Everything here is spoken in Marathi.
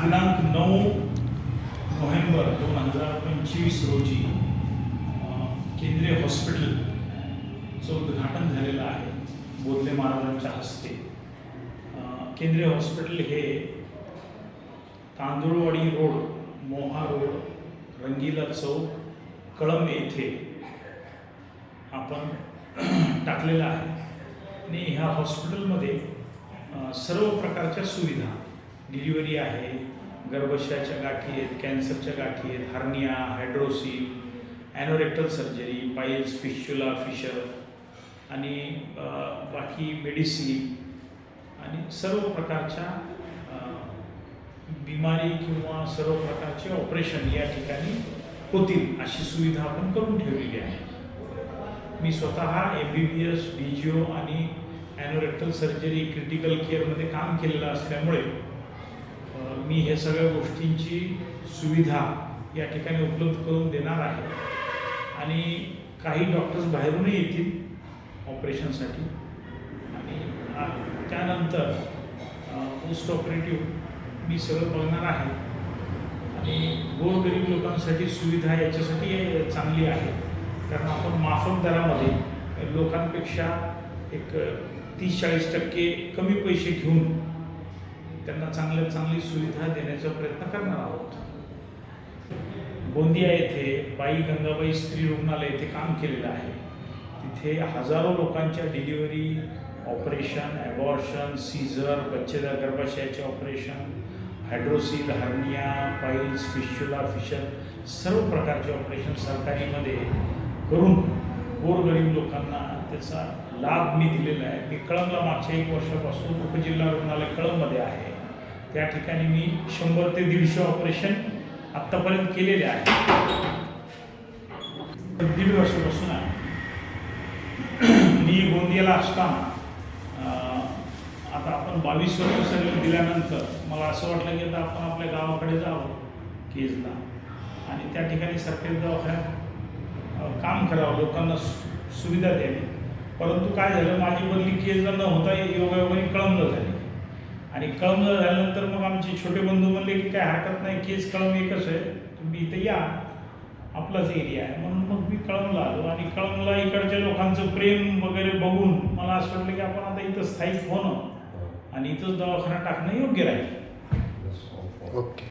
दिनांक नऊ नोव्हेंबर दोन हजार पंचवीस रोजी केंद्रीय हॉस्पिटलचं उद्घाटन झालेलं आहे बोधले महाराजांच्या हस्ते. केंद्रीय हॉस्पिटल हे तांदुळवाडी रोड मोहा रोड रंगीला चौक कळम येथे आपण टाकलेलं आहे. आणि ह्या हॉस्पिटलमध्ये सर्व प्रकारच्या सुविधा डिलिव्हरी आहे गर्भाशयाच्या गाठी आहेत कॅन्सरच्या गाठी आहेत hernia hydrocele anorectal surgery piles fistula fissure आणि बाकी मेडिसिन आणि सर्व प्रकारच्या बिमारी किंवा सर्व प्रकारचे ऑपरेशन या ठिकाणी होतील अशी सुविधा आपण करून ठेवलेली आहे. मी स्वतः M B B S D G O आणि ॲनोरेक्टल सर्जरी क्रिटिकल केअरमध्ये काम केलेलं असल्यामुळे मी हे सगळ्या गोष्टींची सुविधा या ठिकाणी उपलब्ध करून देणार आहे. आणि काही डॉक्टर्स बाहेरूनही येतील ऑपरेशनसाठी आणि त्यानंतर पोस्ट ऑपरेटिव्ह मी सगळं बघणार आहे. आणि गोरगरीब लोकांसाठी सुविधा याच्यासाठी चांगली आहे. कारण आपण माफक दरामध्ये लोकांपेक्षा एक तीस चाळीस टक्के कमी पैसे घेऊन त्यांना चांगल्या चांगली सुविधा देण्याचा प्रयत्न करणार आहोत. गोंदिया येथे बाई गंगाबाई स्त्री रुग्णालय येथे काम केलेलं आहे. तिथे हजारो लोकांच्या डिलिव्हरी ऑपरेशन ॲबॉर्शन सीझर बच्चेदार गर्भाशयाचे operation hydrocele hernia piles fistula fissure सर्व प्रकारचे ऑपरेशन सरकारीमध्ये करून गोरगरीब लोकांना त्याचा लाभ मी दिलेला आहे. मी कळंबला मागच्या एक वर्षापासून उपजिल्हा रुग्णालय कळंबमध्ये आहे. त्या ठिकाणी मी शंभर ते दीडशे ऑपरेशन आत्तापर्यंत केलेले आहे दीड वर्षापासून आहे. मी गोंदियाला असताना आता आपण बावीस वर्ष सर्व दिल्यानंतर मला असं वाटलं की आता आपण आपल्या गावाकडे जावं केजला. आणि त्या ठिकाणी सरकारी दवाखान्यात काम करावं लोकांना सुविधा द्यावी. परंतु काय झालं माझी बदली केजला न होता योगायोगाने कळमलं झालं. आणि कळमलं झाल्यानंतर मग आमचे छोटे बंधू म्हणले की काय हरकत नाही केस कळम एकच आहे. तुम्ही इथं या. आपलाच एरिया आहे. म्हणून मग मी कळमला आलो आणि कळमला इकडच्या लोकांचं प्रेम वगैरे बघून मला असं वाटलं की आपण आता इथं स्थायिक होणं. आणि इथंच दवाखाना टाकणं योग्य राहील. ओके.